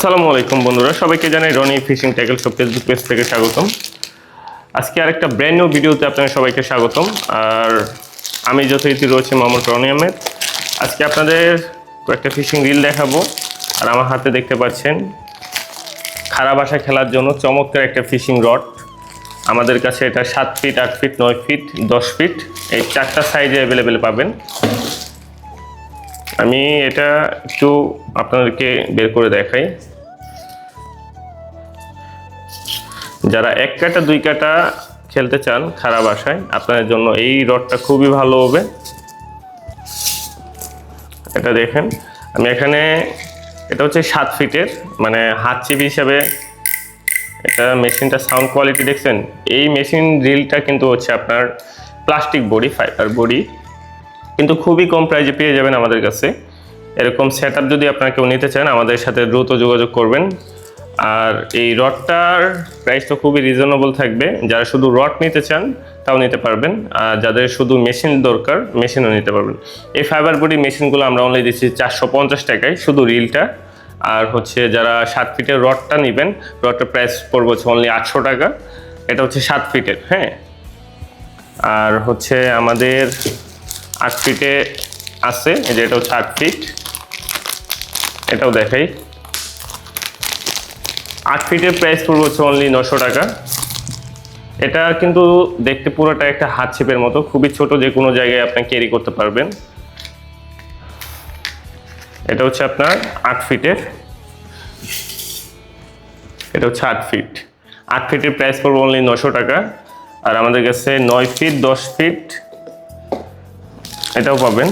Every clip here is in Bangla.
আসসালামু আলাইকুম বন্ধুরা, সবাইকে জানাই Roni fishing tackle shop Facebook page থেকে স্বাগতম। আজকে আরেকটা ব্র্যান্ড নিউ ভিডিওতে আপনাদের সবাইকে স্বাগতম। আর আমি যথারীতি রয়েছে মোহাম্মদ রনি আহমেদ। আজকে আপনাদের কয়েকটা ফিশিং রিল দেখাবো। আর আমার হাতে দেখতে পাচ্ছেন খারাপ আশা খেলার জন্য চমৎকার একটা ফিশিং রড আমাদের কাছে এটা সাত ফিট আট ফিট নয় ফিট দশ ফিট এই চারটা সাইজে অ্যাভেলেবেল পাবেন। আমি এটা একটু আপনাদেরকে বের করে দেখাই। যারা এক কাটা, দুই কাটা খেলতে চান খারাপ আশায়, আপনাদের জন্য এই রডটা খুবই ভালো হবে। এটা দেখেন, আমি এখানে, এটা হচ্ছে সাত ফিটের মানে হাত চিপ হিসাবে এটা মেশিনটা সাউন্ড কোয়ালিটি দেখছেন? এই মেশিন রিলটা কিন্তু হচ্ছে আপনার প্লাস্টিক বডি ফাইবার বডি কিন্তু খুবই কম প্রাইজে পেয়ে যাবেন আমাদের কাছে। এরকম সেট যদি আপনারা কেউ নিতে চান, আমাদের সাথে দ্রুত যোগাযোগ করবেন। আর এই রডটার প্রাইস তো খুবই রিজনেবল থাকবে। যারা শুধু রড নিতে চান, তাও নিতে পারবেন। আর যাদের শুধু মেশিন দরকার মেশিনও নিতে পারবেন। এই ফাইবার বডি মেশিনগুলো আমরা অনলি দিচ্ছি চারশো পঞ্চাশ টাকায়, শুধু রিলটা। আর হচ্ছে যারা সাত ফিটের রডটা নেবেন রডটার প্রাইস পড়বে হচ্ছে অনলি আটশো টাকা। এটা হচ্ছে সাত ফিটের হ্যাঁ? আর হচ্ছে আমাদের আট ফিটে আছে, এই যে এটা হচ্ছে আট ফিট এটাও দেখাই। আট ফিটের প্রাইস পড়বে হচ্ছে অনলি নশো টাকা। এটা কিন্তু দেখতে পুরোটা একটা হাত ছিপের মতো। খুবই ছোট যে কোনো জায়গায় আপনি ক্যারি করতে পারবেন। এটা হচ্ছে আপনার আট ফিটের। এটা হচ্ছে আট ফিট। আট ফিটের প্রাইস পড়বে অনলি নশো টাকা। আর আমাদের কাছে নয় ফিট, দশ ফিট। এটাও পাবেন।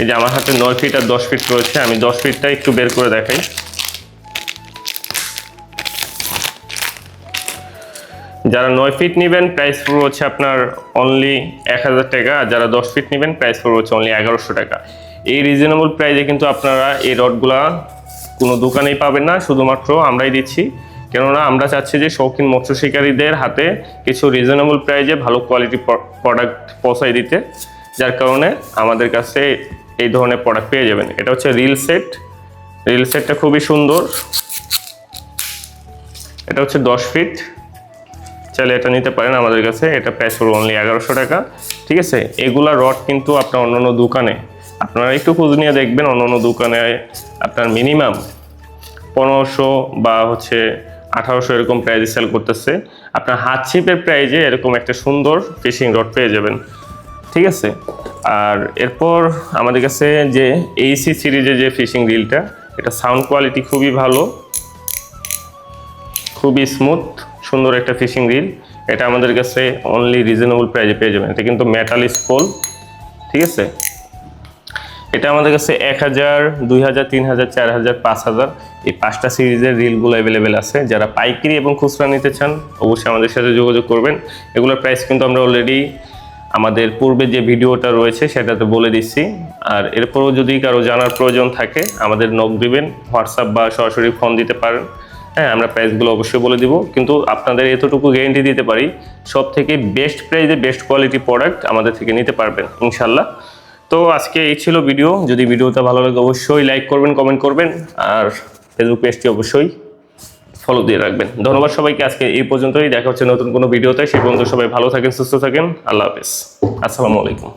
এই যে আমার হাতে নয় ফিট আর দশ ফিট রয়েছে, আমি দশ ফিটটা একটু বের করে দেখাই। যারা নয় ফিট নেবেন প্রাইস পড়বে হচ্ছে আপনার অনলি এক হাজার টাকা, আর যারা দশ ফিট নেবেন প্রাইস পড়বে হচ্ছে অনলি এগারোশো টাকা। এই রিজনেবল প্রাইসে কিন্তু আপনারা এই রডগুলা কোনো দোকানেই পাবেন না, শুধুমাত্র আমরাই দিচ্ছি। কেননা আমরা চাচ্ছি যে শৌখিন মৎস্য শিকারীদের হাতে কিছু রিজনেবল প্রাইজে ভালো কোয়ালিটি প্রোডাক্ট পৌঁছাই দিতে, যার কারণে আমাদের কাছে এই ধরনের প্রোডাক্ট পেয়ে যাবেন। এটা হচ্ছে রিল সেট রিল সেটটা খুবই সুন্দর। এটা হচ্ছে দশ ফিট চাইলে এটা নিতে পারেন আমাদের কাছে। এটা প্রাইস পড়বে অনলি এগারোশো টাকা। ঠিক আছে? এগুলা রড কিন্তু আপনার অন্যান্য দোকানে, আপনারা একটু খোঁজ নিয়ে দেখবেন অন্যান্য দোকানে আপনার মিনিমাম পনেরোশো বা হচ্ছে আঠারোশো এরকম প্রাইজে সেল করতেছে। আপনার হাত ছিপের প্রাইজে এরকম একটা সুন্দর ফিশিং রড পেয়ে যাবেন। ঠিক আছে? আর এরপর আমাদের কাছে যে এইসি সিরিজের যে ফিশিং রিলটা এটা সাউন্ড কোয়ালিটি খুবই ভালো, খুবই স্মুথ সুন্দর একটা ফিশিং রিল এটা আমাদের কাছে অনলি রিজনেবল প্রাইজে পেয়ে যাবেন। এটা কিন্তু মেটাল স্কোল ঠিক আছে? এটা আমাদের কাছে এক হাজার, দুই হাজার, তিন হাজার, চার হাজার, পাঁচ হাজার, এই পাঁচটা সিরিজের রিলগুলো অ্যাভেলেবেল আছে। যারা পাইকারি এবং খুচরা নিতে চান, অবশ্যই আমাদের সাথে যোগাযোগ করবেন। এগুলোর প্রাইস কিন্তু আমরা অলরেডি আমাদের পূর্বে যে ভিডিওটা রয়েছে, সেটাতে বলে দিচ্ছি। আর এরপরও যদি কারও জানার প্রয়োজন থাকে, আমাদের নক দিবেন, হোয়াটসঅ্যাপ বা সরাসরি ফোন দিতে পারেন। হ্যাঁ আমরা প্রাইসগুলো অবশ্যই বলে দিব। কিন্তু আপনাদের এতটুকু গ্যারেন্টি দিতে পারি সব থেকে বেস্ট প্রাইসে বেস্ট কোয়ালিটি প্রোডাক্ট আমাদের থেকে নিতে পারবেন ইনশাল্লাহ তো আজকে এই ছিল ভিডিও যদি ভিডিওটা ভালো লাগে, অবশ্যই লাইক করবেন কমেন্ট করবেন, আর ফেসবুক পেজটি অবশ্যই ফলো দিয়ে রাখবেন। ধন্যবাদ সবাইকে, আজকে এই পর্যন্তই। দেখা হচ্ছে নতুন কোনো ভিডিওতে সেই পর্যন্ত সবাই ভালো থাকেন, সুস্থ থাকেন। আল্লাহ হাফেজ। আসসালামু আলাইকুম।